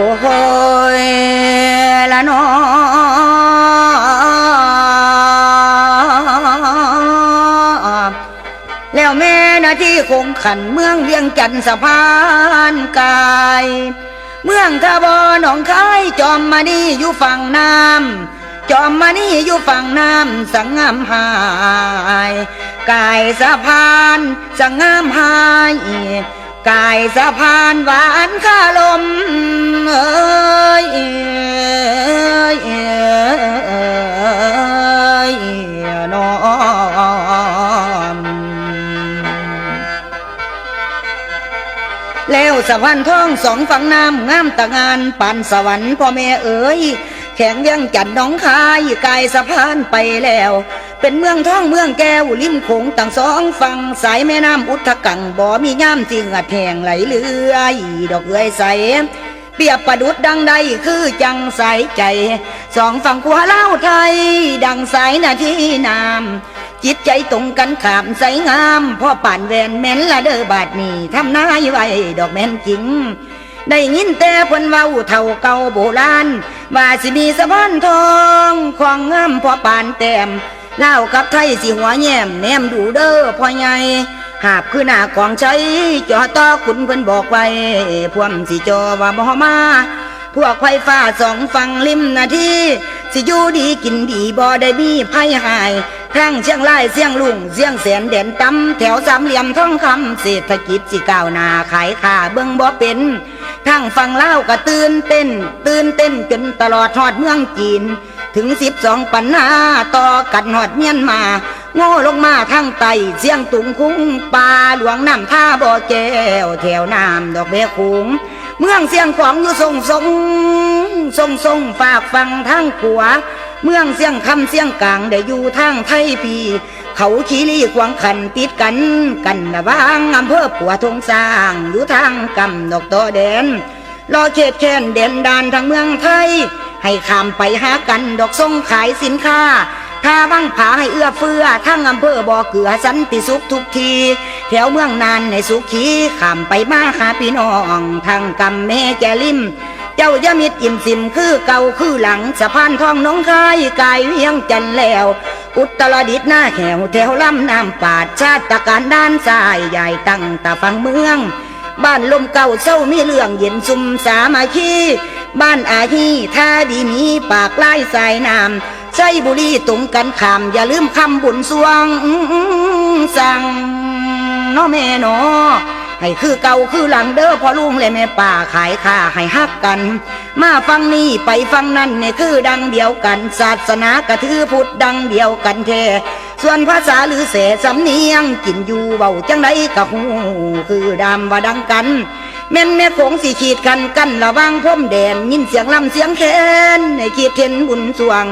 โอ้ยละนอแล้วแม่นาที่คงขันเมืองเวียงจันทน์สะพานกาย เมืองทบอหนองคายจอมมานี่อยู่ฝั่งน้ำจอมมานี่อยู่ฝั่งน้ำสังงามหาย กายสะพานสังงามหาย กายสะพานหวานข้าลมเอ้ยเอ้ยน้อมแล้วสะพานทองสองฝั่งน้ำงามตะงานปานสวรรค์พ่อแม่เอ๋ย แข็งยังจัดน้องคายกายสะพานไปแล้ว เป็นเมืองท่องเมืองแก้วริมโขงตั้งสองฝั่งสายแม่น้ำอุทธกังบ่มีย่ามจริงอัดแหงไหลเลื่อยดอกเอ้ยใสเปียบประดุดดังใดคือจังสายใจ สองฝั่งขัวเล่าไทย ดังสายนาทีน้ำจิตใจตรงกันขามใสงามพ่อป่านแวนแม่นละเด้อบาดนี้ทำนายไว้ดอกแม่นจริง ได้ยินแต่เพิ่นเว้าเท่าเก่าโบราณว่าสิมีสะพานทองของงามพอปานแต้มเล่ากับไทยสิหัวแย้มแนมดูเด้อพ่อใหญ่หาบคือหน้าของใช้จอต่อคุณเพิ่นบอกไว้พวมสิจอว่าบ่มาพวกไฟฟ้าสองฝั่งริมนาทีสิอยู่ดีกินดีบ่ได้มีภัยหายทั้งเชียงรายเสียงลุงเสียงแสนแดนตำแถวสามเหลี่ยมทองคำเศรษฐกิจสิก้าวหน้าขายข่าเบิ่งบ่เป็น ทั้งฝั่งลาก็ตื่นเต้น ตื่นเต้นจนตลอดทอดเมืองจีน ถึงสิบสองปันนาต่อกันหอดเมียนมา โง่ลงมาทางไตเสียงตุงคุ้งปลาหลวงน้ำท่าบ่อแก้วแถวน้ำดอกเบี้ยคุงเมืองเสียงของอยู่ทรงทรงทรงทรงฝากฟังทางขวาเมืองเสียงคำเสียงกลางได้อยู่ทางไทยพี เขาขีรีขวางขันติดกัน กันระวางอำเภอปัวทงสร้างอยู่ทางกำดอกตอแดนรอเขตแค้นเด่นดานทางเมืองไทย ให้ข้ามไปหากันดอกส่งขายสินค้าถ้าบังผาให้เอื้อเฟื้อทั้งอำเภอบ่อเกลือสันติสุขทุกที แถวเมืองนานในสุขีข้ามไปมาหาพี่น้องทางกำแม่แกลิม เจ้ายามิดอิ่มสิมคือเก่าคือหลังสะพานทองน้องคายกายเวียงจันแล้ว อุตรดิตถ์หน้าแขวแถวลำน้ำปาดชาติการด้านซ้ายใหญ่ตั้งตาฟังเมือง บ้านลมเก่าเศร้ามีเรื่องเย็นซุมสามาคีบ้านอาฮีท่าดีมีปากไล่สายน้ำใช้บุรีตรงกันขามอย่าลืมคำบุญสวงสั่งน้อแม่นอ ให้คือเก่าคือหลังเด้อพ่อลุงและแม่ป่าขายค่าให้ฮักกัน มาฟังนี้ไปฟังนั่นเนี่ยคือดังเดียวกัน ศาสนากระถือพุทธดังเดียวกันแท้ส่วนภาษาหรือเสสำเนียงกินอยู่เบาจังไดกะหูคือดำว่าดังกัน แม่นแม่คงสิขีดกันกันระวังพรมแดน ยินเสียงลำเสียงแคนในขีดเทนบุญสวง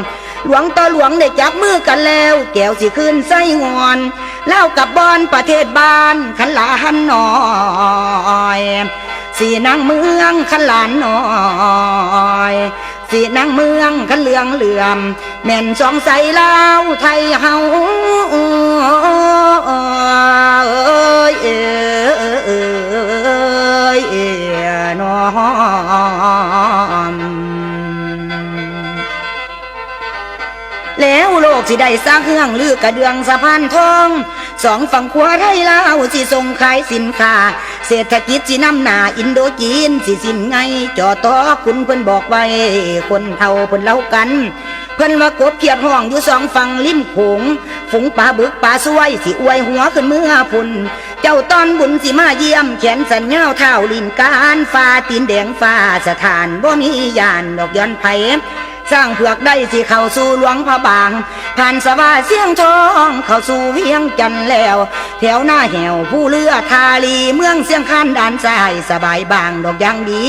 หลวงต่อหลวงได้จับมือกันแล้ว แก้วสิขึ้นไส้งอน เล่ากับบอนประเทศบ้านขันหลานหน่อยสีนางเมืองขันหลานหน่อยสีนางเมืองขันเหลืองเหลื่อมแม่นสองใสเลาไทยเฮาเอ้ยเอ้ยเอ้ยเอ้ยน้อม แล้วโลกสิได้สร้างเครื่องลือกระเดืองสะพานทอง สองฝั่งขวาไทยลาวสิส่งขายสินค้า เศรษฐกิจสินำหนาอินโดจีนสิสินไงจอต่อคุณเพิ่นบอกไว้ คนเท่าเพิ่นเล่ากัน เพิ่นว่ากบเขียดห้องอยู่สองฝั่งริมโขงฝูงปลาบึกปลาสวยสิอวยหัวขึ้นเมื่อพุ่นเจ้าตอนบุญสิมาเยี่ยมแขนสัญญาเท่าลินการฟ้าตีนแดงฟ้าสถานบ่มียานดอกย้อนไผ สร้างเผือกได้สิเข้าสู่หลวงพระบาง ผ่านสวาเสียงทองเข้าสู่เวียงจันแล้ว แถวหน้าแหวผู้เรือทาลีเมืองเสียงคานด้านซ้ายสบายบางดอกยางดี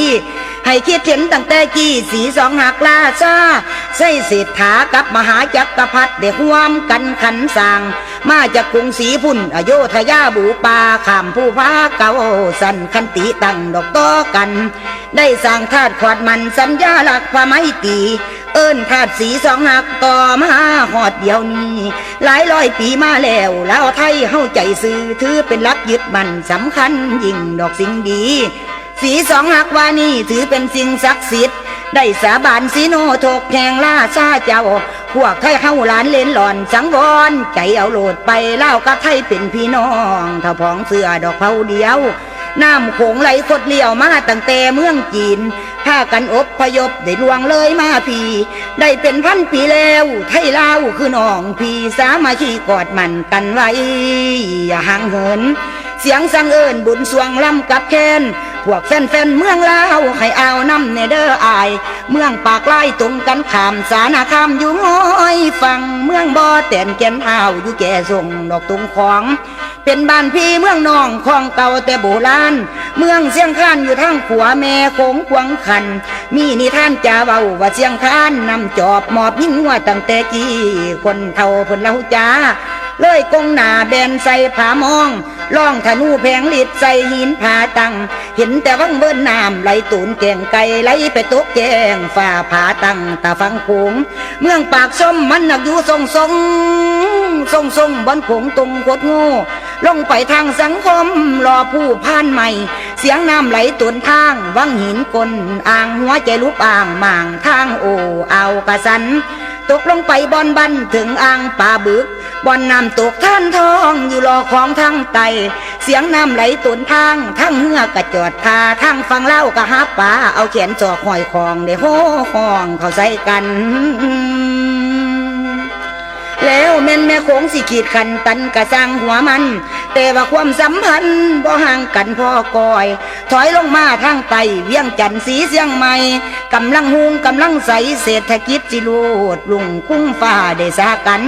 ให้คิดเห็นตั้งแต่กี้สีสองหักลาซาใส่เศรษฐากับมหาจักรพรรดิได้ร่วมกันขันสร้างมาจากกรุงศรีพุ่นอโยธยาบูปาขามผู้พาเก่าสันคันติตั้งดอกต่อกัน ได้สร้างธาตุขวดมันสัญญาหลักพระไมตี เอิ้นธาตุสีสองหักต่อมาหอดเดียวนี้ หลายร้อยปีมาแล้วแล้วไทยเฮาใจซื้อถือเป็นหลักยึดมันสำคัญยิ่งดอกสิ่งดี สีสองหักว่านี่ถือเป็นสิ่งศักดิ์สิทธิ์ได้สาบานสีโนโทกแข่งล่าชาเจ้า พวกไทยเฮาหลานเล่นหลอนสังวรใจเอาโหลดไปเล่าวกับไทยเป็นพี่น้องถ้าพ้องเสื้อดอกเผาเดียวน้ำโขงไหลคดเลี้ยวมาตั้งแต่เมืองจีน พากันอบพยพได้ลวงเลยมาพี่ได้เป็นพันปีแล้ว ไทยลาวคือน้องพี่สามาชีกอดมันกันไว้อย่าห่างเหิน เสียงสังเอิญบุญสวงลำกับแคนพวกแฟนๆเมืองลาวให้เอาน้ำเนเดอร์อาย เมืองปากไล่ตรงกันขามสานาคามอยู่ง้อยฟังเมืองบ่อแต่นแก่นอ้าวอยู่แก่ส่งดอกตุงของ เป็นบ้านพี่เมืองน้องของเก่าแต่โบราณ เมืองเสียงคานอยู่ทางขัวแม่โขงควงขัน มีนิทานจาเว้าว่าเสียงคานนำจอบหมอบยิ่งว่าตั้งแต่กี้คนเท่าเพิ่นเล่าจ้า เลยกงหนาแบนใส่ผามองล่องธนูแผงลิดใส่หินผาตัง เห็นแต่วังเบิ้นน้ำไหลตูนแกงไก่ไหลไปตกแกงฝ่าผาตังตาฟังโขงเมืองปากส้มมันหนักอยู่ทรงทรงทรงทรงบนโขงตรงโคดโง่ลงไปทางสังคมรอผู้ผ่านใหม่ เสียงน้ำไหลตุนทางวังหินกลอ่างหัวใจลุกอ่างหม่างทางโอเอากระสัน ตกลงไปบอนบันถึงอ่างป่าบึกบอนน้ำตกท่านทองอยู่รอของทางไต เสียงน้ำไหลตุนทางทั้งเหือกระจอดพาทั้งฟังเล่ากะหาป่าเอาแขนจอกหอยคองได้โห่ห้องเขาใส่กันแล้วแม่นแม่โคงสิขีดขันตันกะสร้างหัวมัน แต่ว่าความสัมพันธ์บ่ห่างกันพ่อกอย ถอยลงมาทางไตเวียงจันทน์สีเสียงใหม่กำลังหุงกำลังใสเศรษฐกิจจิรูดลุงคุ้งฟ้าได้สากัน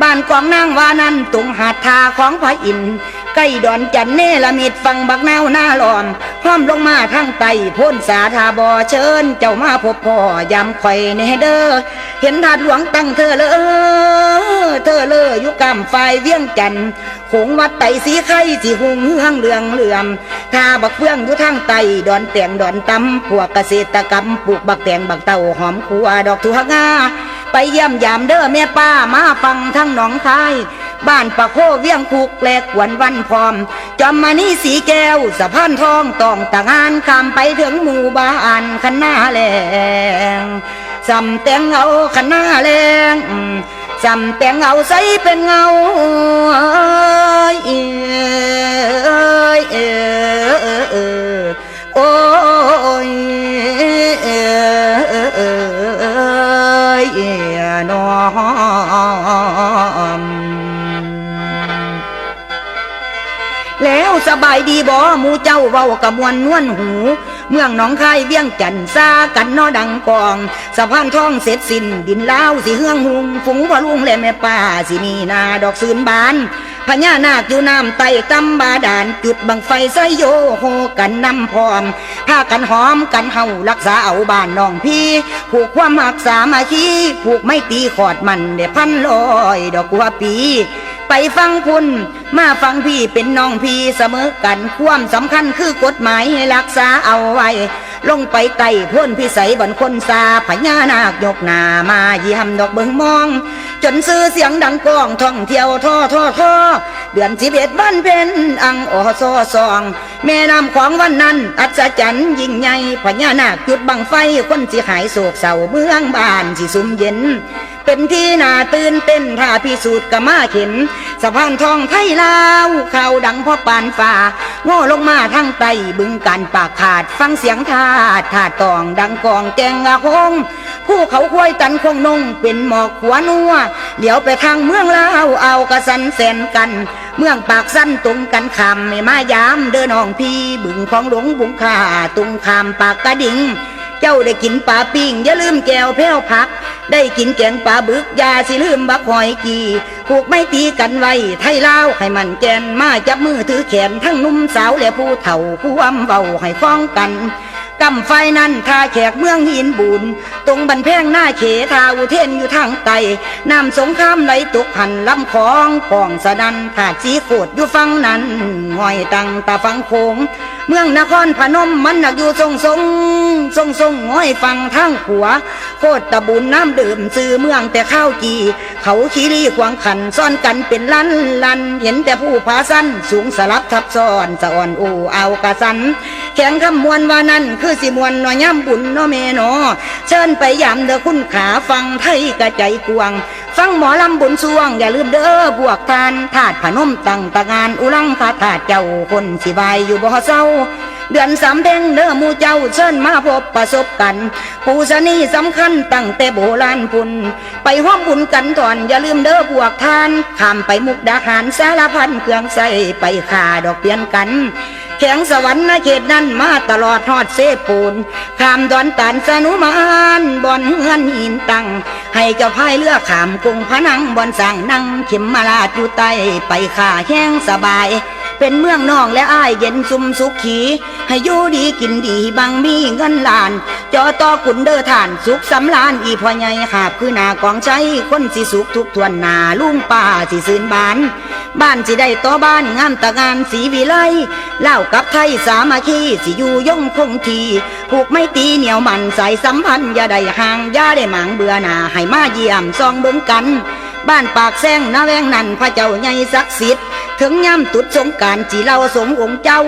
บ้านกองนางวานั้นตุงหาดทาของพระอินทร์ ใกล้ดอนจันเนละมิดฟังบักนาวหน้าหลอมห้อมลงมาทางไตพ้นสาธาบอเชิญ เจ้ามาพบพ่อยำข่อยเนเดอเห็นถาดหลวงตั้งเธอเลยเธอเลยอยู่กำไฟเวียงจันทน์คงวัดไตสีไข่สีหุงเฮืองเหลืองเหลื่อมถ้าบักเฟืองอยู่ทางไตดอนแตงดอนตำพวกเกษตรกรรมปลูกบักแตงบักเต่าหอมขัวดอกทุกงาไปเยี่ยมยามเด้อแม่ป้ามาฟังทั้งหนองคาย บ้านปะโคเวียงคุกแลกหวนวันพร้อม จอมมานี่สีแก้วสะพานทองต้องตางานข้ามไปถึงหมู่บ้านคันหน้าแรงสำแตงเอาขันหน้าแรงสำแตงเอาใสเป็นเงาเอ้ยเอ้ยเอ้ยเอ้ยโอ้ยายดีบ่มูเจ้าเว้ากะมวนนวลหู เมืองหนองคายเวียงจันซากันนอดังกองสะพานทองเสร็จสิ้นดินลาวสิเฮืองหุงฝูงพะลุงและแม่ป้าสินีนาดอกซืนบานพญานาคอยู่น้ำไตตำบาดาลจุดบังไฟไซโยโฮกันนำพร้อมพากันหอมกันเฮารักษาเอาบ้านน้องพี่ ผูกความหักสามาคีผูกไม่ตีขอดมันเดพันลอยดอกกัวปี ไปฟังพุ่นมาฟังพี่เป็นน้องพี่เสมอกันความสำคัญคือกฎหมายให้รักษาเอาไว้ ลงไปไต่พ่นพิสัยบันคนซาพญานาคยกหนามาเยี่ยมดอกเบิงมอง จนซื้อเสียงดังก้องท่องเที่ยวท่อท่อท่อเดือนสิบเอ็ดวันเพ็ญอังออซอซอง แม่น้ำของวันนั้น อัศจรรย์ยิ่งใหญ่พญานาคจุดบังไฟคนสิหายโศกเศร้าเมืองบ้านสิสุมเย็น เป็นที่น่าตื่นเต้นถ้าพิสูจน์กะมาเข็นสะพานทองไทยลาวข่าวดังเพอปานฝ่าโง่ลงมาทางไตบึงการปากขาดฟังเสียงทาดทาดตองดังกองแจงอาคงผู้เขาควยตันคงนงเป็นหมอกหัวนัวเหลียวไปทางเมืองลาวเอากระสันแสนกัน เมืองปากสั้นตรงกันคำไม่มายามเดินน้องพี่บึงของหลวงบุงขาตรงคำปากกระดิ่ง เจ้าได้กินปลาปิ้งอย่าลืมแก้วแพ้วผัก ได้กินแกงปลาบึกยาสิลืมบักหอยกีผูกไม่ตีกันไว้ไทยลาวให้มันแกนมาจับมือถือแขนทั้งนุ่มสาวและผู้เฒ่าผู้อำเบาให้ฟ้องกันกำไฟนั้นทาแขกเมืองหินบุญตรงบันแพงหน้าเขทาอุเทนอยู่ทางไตน้ำสงครามไหลตกหันลำคลองกองสะดันถาดสีโคดอยู่ฟังนั้นหอยตังตาฟังโคงเมืองนครพนมมันหนักอยู่ทรงทรงทรงทรงห้อยฟังทางขัว โคตรตะบุญน้ำดื่มซื้อเมืองแต่ข้าวจี เขาขี้รีขวางขันซ่อนกันเป็นลันลัน เห็นแต่ผู้ผาสั้นสูงสลับทับซ้อนสะอ่อนอูเอากระสัน แข็งคำมวลว่านั่นคือสิมวลน้อยย่ำบุญนาะแม่เนาะเชิญไปยามเด้อคุณขาฟังไทยกระใจกวางฟังหมอลำบุญสวง อย่าลืมเด้อบวกทานถาดผนมตั้งตะงานอุลังพาถาดเจ้าคนสิบายอยู่บ่เศร้า เดือนสามเพ่งเด้อมูเจ้าเชิญมาพบประสบกันผู้สนีสำคัญตั้งแต่โบราณพุ่นไปห้อมบุญกันก่อน อย่าลืมเด้อบวกทานข้ามไปมุกดาหารสารพันเครื่องใส่ไปขาดอกเปลี่ยนกัน แข็งสวรรค์นเขตนั้นมาตลอดทอดเสปูนขามดอนตานสนุมานบอนเฮือนหินตัง ให้เจ้าพายเรือกขามกรุงพนังบอนสั่งนั่งเข็มมาลาดอยู่ใต้ไปขาแห้งสบาย เป็นเมืองนองและอ้ายเย็นซุมสุขขีให้อยู่ดีกินดีบางมีเงินล้านจอต่อกุนเดอฐานสุขสำลานอีพ่อใหญ่หาบคือหนากองใจคนสิสุขทุกทวนนาลุงป่าสิซื่นบาน บ้านสิได้ต่อบ้านงามตะงานสีวิไลเล่ากับไทยสามาคีสิอยู่ย่งคงทีผูกไม่ตีเหนียวมันใส่สัมพันธ์อย่าได้ห่างอย่าได้หมางเบื่อหนาให้มาเยี่ยมซองเบิ่งกัน บ้านปากแซงนาแวงนั่นพระเจ้าใหญ่ศักดิ์สิทธิ์ ถึงย่ำตุดสงการจีเราสงองค์เจ้า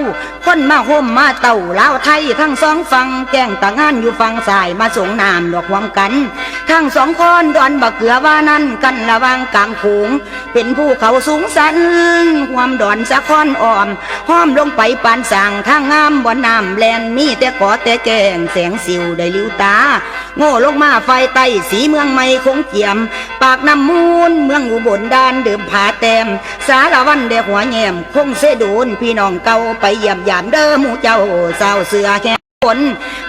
คนมาห่มมาเต่าลาวไทยทั้งสองฝั่งแก้งตางานอยู่ฝั่งสายมาสงนามดอกหวมกัน ทั้งสองคนดอนบักเกือว่านั่นกันระวางกลางโขงเป็นภูเขาสูงสันความดอนสะคอนอ่อมห้อมลงไปปานสางทางงามบ่อน้ำแลนมีแต่กอแต่แกงแสงสิวได้ลิ้วตา โง่ลงมาไฟไต้สีเมืองไม่คงเจียม ปากน้ำมูลเมืองอุบลดานเดิมผาแต้มสารวันเดหัวแยมคงเสดูนพี่น้องเก่าไปเยี่ยมยามเด้อหมู่เจ้าสาวเสือแค่ผล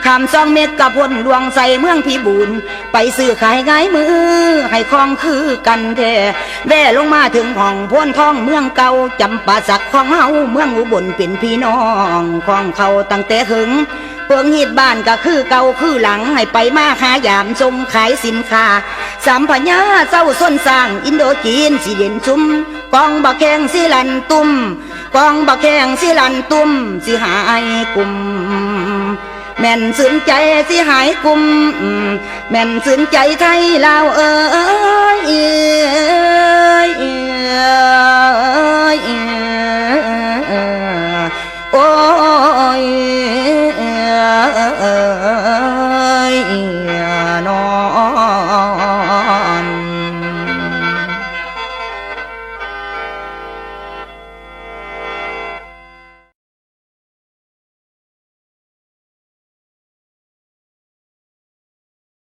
คำซองเม็ดกับพลดวงใส่เมืองพิบูลไปซื้อขายง่ายมือ ให้คลองคือกันแท้แว่ลงมาถึงห้องพ้นท้องเมืองเก่าจำปาสักของเฮาเมืองอุบลเป็นพี่น้องของเขาตั้งแต่หึง พิงหีดบ้านก็คือเก่าคือหลังให้ไปมาหายามชมขายสินค้าสามพญาเศร้าส้นสร้างอินโดจีนสีเด่นชุมกองบักแข้งสิลันตุ่มกองบักแข้งสิลันตุ่มสิหายกลุ่มแม่นสนใจสิหายกลุ่มแม่นสนใจไทยลาวเอ้ย